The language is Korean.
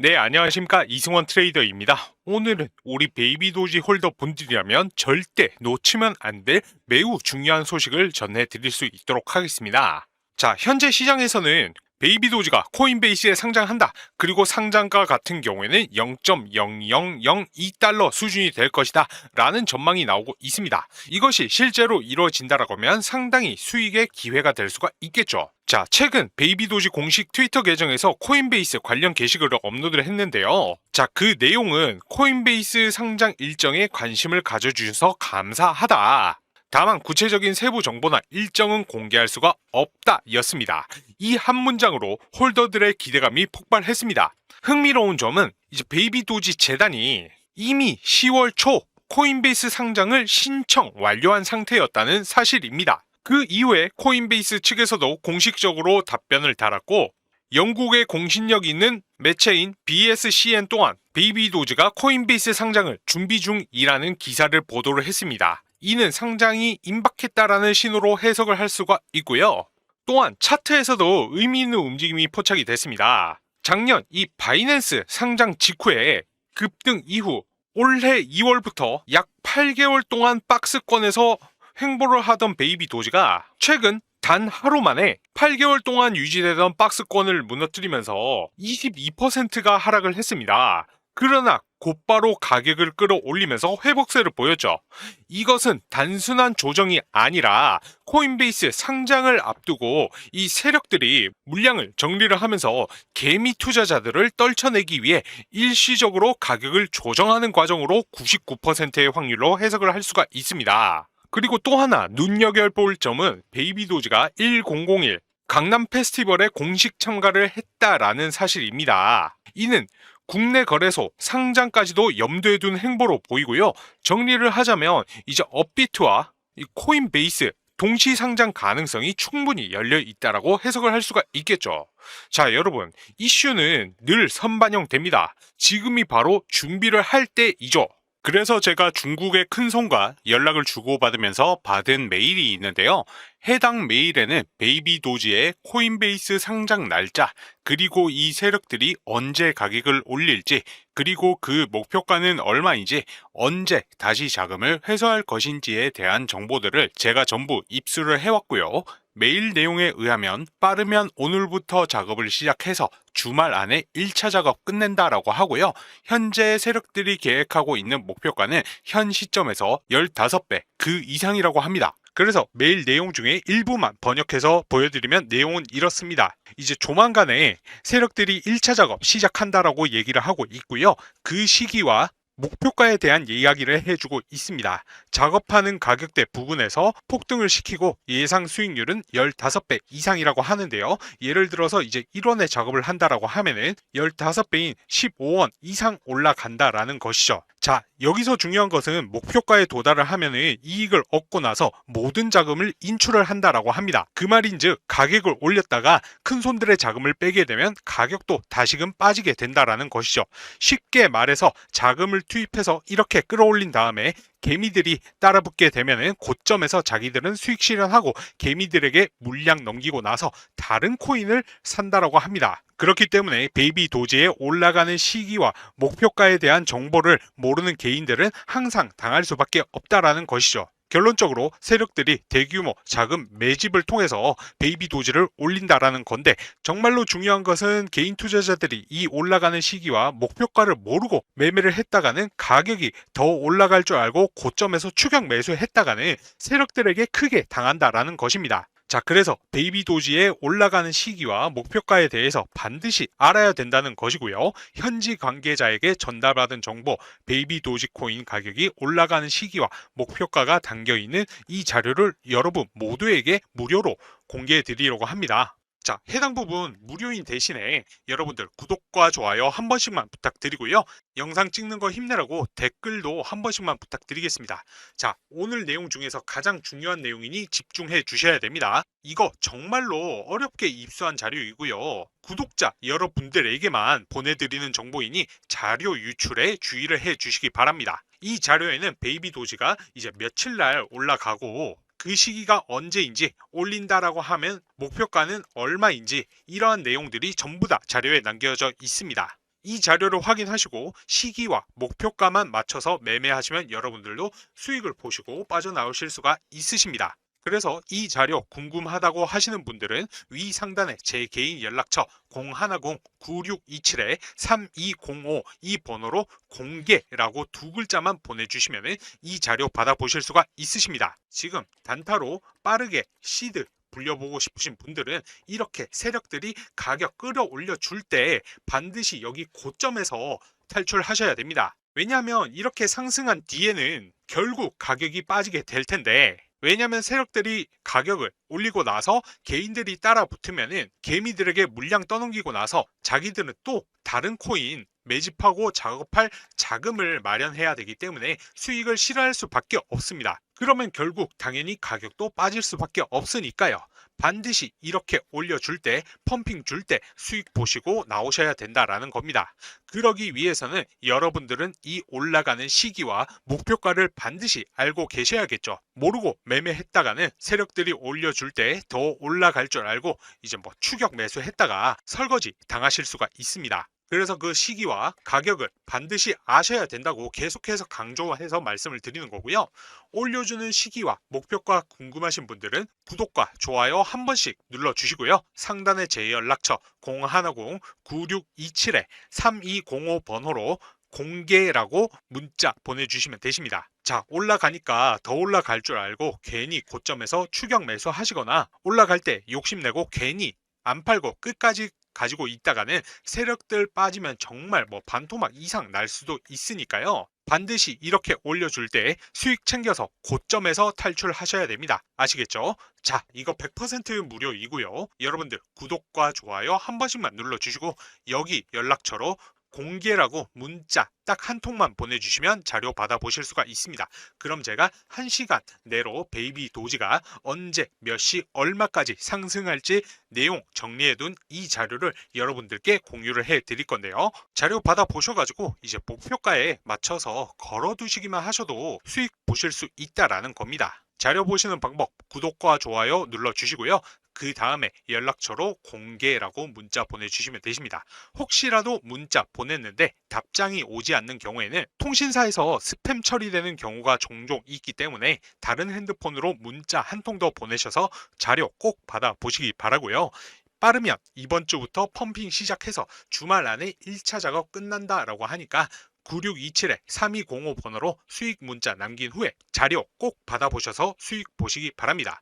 네, 안녕하십니까. 이승원 트레이더입니다. 오늘은 우리 베이비 도지 홀더 분들이라면 절대 놓치면 안 될 매우 중요한 소식을 전해드릴 수 있도록 하겠습니다. 자, 현재 시장에서는 베이비 도지가 코인베이스에 상장한다. 그리고 상장가 같은 경우에는 0.0002달러 수준이 될 것이다. 라는 전망이 나오고 있습니다. 이것이 실제로 이루어진다라고 하면 상당히 수익의 기회가 될 수가 있겠죠. 자, 최근 베이비 도지 공식 트위터 계정에서 코인베이스 관련 게시글을 업로드를 했는데요. 자, 그 내용은 코인베이스 상장 일정에 관심을 가져주셔서 감사하다. 다만 구체적인 세부 정보나 일정은 공개할 수가 없다 였습니다. 이 한 문장으로 홀더들의 기대감이 폭발했습니다. 흥미로운 점은 이제 베이비 도지 재단이 이미 10월 초 코인베이스 상장을 신청 완료한 상태였다는 사실입니다. 그 이후에 코인베이스 측에서도 공식적으로 답변을 달았고 영국의 공신력 있는 매체인 BSCN 또한 베이비 도즈가 코인베이스 상장을 준비 중이라는 기사를 보도를 했습니다. 이는 상장이 임박했다라는 신호로 해석을 할 수가 있고요. 또한 차트에서도 의미 있는 움직임이 포착이 됐습니다. 작년 이 바이낸스 상장 직후에 급등 이후 올해 2월부터 약 8개월 동안 박스권에서 횡보를 하던 베이비 도지가 최근 단 하루 만에 8개월 동안 유지되던 박스권을 무너뜨리면서 22%가 하락을 했습니다. 그러나 곧바로 가격을 끌어올리면서 회복세를 보였죠. 이것은 단순한 조정이 아니라 코인베이스 상장을 앞두고 이 세력들이 물량을 정리를 하면서 개미 투자자들을 떨쳐내기 위해 일시적으로 가격을 조정하는 과정으로 99%의 확률로 해석을 할 수가 있습니다. 그리고 또 하나 눈여겨볼 점은 베이비도즈가 1001 강남 페스티벌에 공식 참가를 했다라는 사실입니다. 이는 국내 거래소 상장까지도 염두에 둔 행보로 보이고요. 정리를 하자면 이제 업비트와 이 코인베이스 동시 상장 가능성이 충분히 열려 있다라고 해석을 할 수가 있겠죠. 자, 여러분, 이슈는 늘 선반영됩니다. 지금이 바로 준비를 할 때이죠. 그래서 제가 중국의 큰 손과 연락을 주고받으면서 받은 메일이 있는데요. 해당 메일에는 베이비 도지의 코인베이스 상장 날짜, 그리고 이 세력들이 언제 가격을 올릴지, 그리고 그 목표가는 얼마인지, 언제 다시 자금을 회수할 것인지에 대한 정보들을 제가 전부 입수를 해왔고요. 메일 내용에 의하면 빠르면 오늘부터 작업을 시작해서 주말 안에 1차 작업 끝낸다라고 하고요. 현재 세력들이 계획하고 있는 목표가는 현 시점에서 15배 그 이상이라고 합니다. 그래서 메일 내용 중에 일부만 번역해서 보여드리면 내용은 이렇습니다. 이제 조만간에 세력들이 1차 작업 시작한다라고 얘기를 하고 있고요. 그 시기와 목표가에 대한 이야기를 해주고 있습니다. 작업하는 가격대 부분에서 폭등을 시키고 예상 수익률은 15배 이상이라고 하는데요. 예를 들어서 이제 1원에 작업을 한다라고 하면은 15배인 15원 이상 올라간다라는 것이죠. 자, 여기서 중요한 것은 목표가에 도달을 하면은 이익을 얻고 나서 모든 자금을 인출을 한다라고 합니다. 그 말인즉 가격을 올렸다가 큰 손들의 자금을 빼게 되면 가격도 다시금 빠지게 된다라는 것이죠. 쉽게 말해서 자금을 투입해서 이렇게 끌어올린 다음에 개미들이 따라붙게 되면은 고점에서 자기들은 수익 실현하고 개미들에게 물량 넘기고 나서 다른 코인을 산다라고 합니다. 그렇기 때문에 베이비 도지의 올라가는 시기와 목표가에 대한 정보를 모르는 개인들은 항상 당할 수밖에 없다라는 것이죠. 결론적으로 세력들이 대규모 자금 매집을 통해서 베이비 도지를 올린다라는 건데 정말로 중요한 것은 개인 투자자들이 이 올라가는 시기와 목표가를 모르고 매매를 했다가는 가격이 더 올라갈 줄 알고 고점에서 추격 매수했다가는 세력들에게 크게 당한다라는 것입니다. 자, 그래서 베이비 도지의 올라가는 시기와 목표가에 대해서 반드시 알아야 된다는 것이고요. 현지 관계자에게 전달받은 정보, 베이비 도지 코인 가격이 올라가는 시기와 목표가가 담겨 있는 이 자료를 여러분 모두에게 무료로 공개해 드리려고 합니다. 자, 해당 부분 무료인 대신에 여러분들 구독과 좋아요 한 번씩만 부탁드리고요. 영상 찍는 거 힘내라고 댓글도 한 번씩만 부탁드리겠습니다. 자, 오늘 내용 중에서 가장 중요한 내용이니 집중해 주셔야 됩니다. 이거 정말로 어렵게 입수한 자료이고요. 구독자 여러분들에게만 보내드리는 정보이니 자료 유출에 주의를 해 주시기 바랍니다. 이 자료에는 베이비 도지가 이제 며칠 날 올라가고 그 시기가 언제인지 올린다라고 하면 목표가는 얼마인지 이러한 내용들이 전부 다 자료에 남겨져 있습니다. 이 자료를 확인하시고 시기와 목표가만 맞춰서 매매하시면 여러분들도 수익을 보시고 빠져나오실 수가 있으십니다. 그래서 이 자료 궁금하다고 하시는 분들은 위 상단에 제 개인 연락처 010-9627-3205 이 번호로 공개라고 두 글자만 보내주시면 이 자료 받아보실 수가 있으십니다. 지금 단타로 빠르게 시드 불려보고 싶으신 분들은 이렇게 세력들이 가격 끌어올려 줄 때 반드시 여기 고점에서 탈출하셔야 됩니다. 왜냐하면 이렇게 상승한 뒤에는 결국 가격이 빠지게 될 텐데 왜냐하면 세력들이 가격을 올리고 나서 개인들이 따라 붙으면은 개미들에게 물량 떠넘기고 나서 자기들은 또 다른 코인 매집하고 작업할 자금을 마련해야 되기 때문에 수익을 실현할 수밖에 없습니다. 그러면 결국 당연히 가격도 빠질 수밖에 없으니까요. 반드시 이렇게 올려줄 때 펌핑 줄 때 수익 보시고 나오셔야 된다라는 겁니다. 그러기 위해서는 여러분들은 이 올라가는 시기와 목표가를 반드시 알고 계셔야겠죠. 모르고 매매했다가는 세력들이 올려줄 때 더 올라갈 줄 알고 이제 뭐 추격 매수했다가 설거지 당하실 수가 있습니다. 그래서 그 시기와 가격을 반드시 아셔야 된다고 계속해서 강조해서 말씀을 드리는 거고요. 올려주는 시기와 목표가 궁금하신 분들은 구독과 좋아요 한 번씩 눌러주시고요. 상단에 제 연락처 010-9627-3205 번호로 공개라고 문자 보내주시면 되십니다. 자, 올라가니까 더 올라갈 줄 알고 괜히 고점에서 추격 매수 하시거나 올라갈 때 욕심내고 괜히 안 팔고 끝까지 가지고 있다가는 세력들 빠지면 정말 뭐 반토막 이상 날 수도 있으니까요. 반드시 이렇게 올려줄 때 수익 챙겨서 고점에서 탈출하셔야 됩니다. 아시겠죠? 자, 이거 100% 무료이고요. 여러분들 구독과 좋아요 한 번씩만 눌러주시고 여기 연락처로 공개라고 문자 딱 한 통만 보내주시면 자료 받아보실 수가 있습니다. 그럼 제가 1시간 내로 베이비 도지가 언제 몇 시 얼마까지 상승할지 내용 정리해둔 이 자료를 여러분들께 공유를 해 드릴 건데요. 자료 받아보셔가지고 이제 목표가에 맞춰서 걸어두시기만 하셔도 수익 보실 수 있다라는 겁니다. 자료 보시는 방법 구독과 좋아요 눌러주시고요. 그 다음에 연락처로 공개라고 문자 보내주시면 되십니다. 혹시라도 문자 보냈는데 답장이 오지 않는 경우에는 통신사에서 스팸 처리되는 경우가 종종 있기 때문에 다른 핸드폰으로 문자 한 통 더 보내셔서 자료 꼭 받아보시기 바라고요. 빠르면 이번 주부터 펌핑 시작해서 주말 안에 1차 작업 끝난다라고 하니까 9627-3205 번호로 수익 문자 남긴 후에 자료 꼭 받아보셔서 수익 보시기 바랍니다.